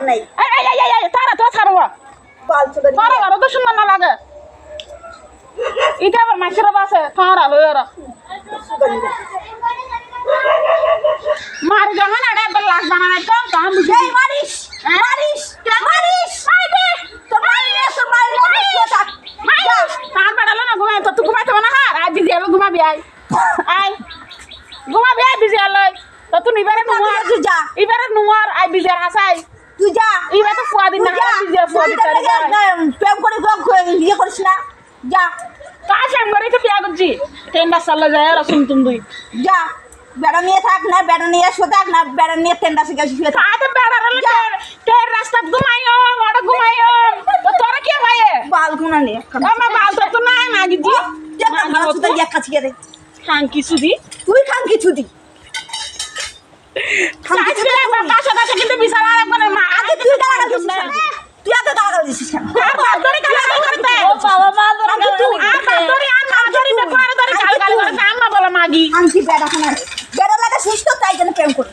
আর নাই। এই এই এই তারা তো ছাড়ব তারা ঘর তো সুন্দর না লাগে। ইটা আবার মাছের বাসে তারা লই আর। মারি যখন আরে একবার লাখ বানানাই তো তখন বুঝি এই মারিস মারিস মারিস। মাইবে তো মারিলে তো মারিলে কোথা কার বাড়ালো না ঘুমাই তো তুই ঘুমাইতে না হার আই বিজি আলো ঘুমাবি আই আই ঘুমাবি আই বিজি আলো তো তুই ইবারে নুয়ার তুই নুয়ার আই বিজি আর হাসাই তুই যা। ইবারে তো ফুয়া দিন না ফুয়া দিন না, প্রেম করে ইয়ে করিস না। যা। কাছে আমি করে তো বিয়া করছি? টেন্ডা সাল্লা যায় আর শুন তুমি। যা। বেড়া নিয়ে থাক না বেড়া নিয়ে শো থাক না বেড়া নিয়ে টেন্ডা শিখে শুয়ে থাক। আতে বেড়ার হলে টের রাস্তা ঘুমাইও ওটা ঘুমাইও তো তোরা কি ভাই বাল গুনা নিয়ে আমার বাল তো নাই মাগি দি যেটা ভালো সুতা ইয়া কাছে গিয়ে খান কিছু দি। তুই খান কিছু দি। খান কিছু দি। কিন্তু বিশাল আর একবারে মা আগে তুই গালাগাল দিছিস কেন? তুই আগে গালাগাল দিছিস কেন? আর বাদরি গালাগাল করতে ও বাবা, মা ধরে আগে তুই আর বাদরি আর বাদরি বে করে ধরে গালাগাল করে আম্মা বলে মাগি আনছি বেড়া খানা বেড়া লাগা সুস্থ তাই জন্য প্রেম। কি করে